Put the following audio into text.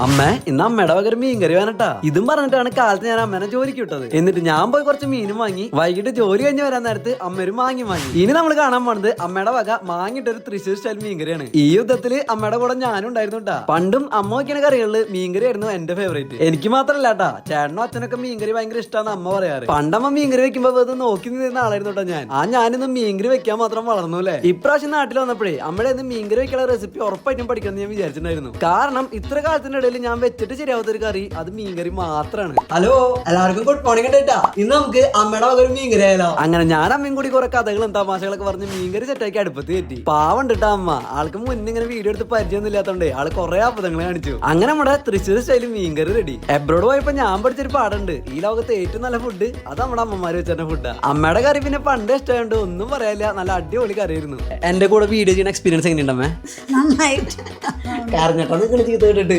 അമ്മ ഇന്ന് അമ്മയുടെ പകരം മീൻ കറി വേണട്ടാ. ഇതും പറഞ്ഞിട്ടാണ് കാലത്ത് ഞാൻ അമ്മേനെ ജോലിക്ക് വിട്ടത്. എന്നിട്ട് ഞാൻ പോയി കുറച്ച് മീനും വാങ്ങി. വൈകിട്ട് ജോലി കഴിഞ്ഞ് വരാൻ നേരത്ത് അമ്മയൊരു മാങ്ങി വാങ്ങി. ഇനി നമ്മൾ കാണാൻ പോണത് അമ്മയുടെ വക മാങ്ങിട്ട് ഒരു തൃശ്ശൂർ സ്റ്റൈൽ മീൻകറിയാണ് ഈ യുദ്ധത്തിൽ അമ്മയുടെ കൂടെ ഞാനും ഉണ്ടായിരുന്നു കേട്ടാ പണ്ടും അമ്മ വയ്ക്കുന്ന കറികളിൽ മീൻകറി ആയിരുന്നു എന്റെ ഫേവറേറ്റ് എനിക്ക് മാത്രല്ല കേട്ടാ ചേട്ടനും അച്ഛനൊക്കെ മീൻകറി ഭയങ്കര ഇഷ്ടമാണ് അമ്മ പറയാറ്. പണ്ടമ്മ മീൻകറി വെക്കുമ്പോ വെറുതെ നോക്കി നിന്നിരുന്ന ആളായിരുന്നു കേട്ടോ ഞാൻ. ആ ഞാനിന്ന് മീൻകറി വെക്കാൻ മാത്രം വളർന്നു അല്ലേ ഇപ്രാവശ്യം നാട്ടിൽ വന്നപ്പോഴേ അമ്മയുടെ മീൻ മീൻകറി വെക്കാനുള്ള റെസിപ്പി ഉറപ്പായിട്ടും പഠിക്കണം ഞാൻ വിചാരിച്ചിട്ടുണ്ടായിരുന്നു. കാരണം ഇത്ര കാലത്തിന്റെ ഇടയിൽ ഞാൻ വെച്ചിട്ട് ശരിയാവാത്ത ഒരു കറി അത് മീൻകറി മാത്രമാണ് ഹലോ എല്ലാവർക്കും ഗുഡ് മോർണിംഗ് കേട്ടാ. ഇന്ന് നമുക്ക് അമ്മയുടെ വക ഒരു മീൻകറി ആയാലോ അങ്ങനെ ഞാൻ അമ്മയും കൂടി കുറെ കഥകളും തമാശകളൊക്കെ പറഞ്ഞ് മീൻകറി സെറ്റാക്കി അടുപ്പത്ത് കയറ്റി. പാവം കേട്ടോ അമ്മ. ആൾക്ക് മുന്നേ ഇങ്ങനെ വീഡിയോ എടുത്ത് പരിചയമൊന്നും ഇല്ലാത്തതുകൊണ്ട് ആൾ കുറെ അബദ്ധങ്ങൾ കാണിച്ചു. അങ്ങനെ നമ്മുടെ തൃശ്ശൂർ സ്റ്റൈലിൽ മീൻകറി റെഡി എബ്രോഡ് പോയപ്പോ ഞാൻ പഠിച്ചൊരു പാടുണ്ട്. ഈ ലോകത്ത് ഏറ്റവും നല്ല ഫുഡ് അത് നമ്മുടെ അമ്മമാര് വെച്ചിട്ട് ഫുഡ് അമ്മയുടെ കറി പിന്നെ പണ്ട് ഇഷ്ടമായോണ്ട് ഒന്നും പറയാനില്ല. നല്ല അടിപൊളി കറിയായിരുന്നു. എന്റെ കൂടെ വീഡിയോ ചെയ്യുന്ന എക്സ്പീരിയൻസ് എങ്ങനെയുണ്ടമ്മേ നന്നായിട്ട്. കാരണട്ടോ നിങ്ങൾ ചീത്ത കേട്ടിട്ട്.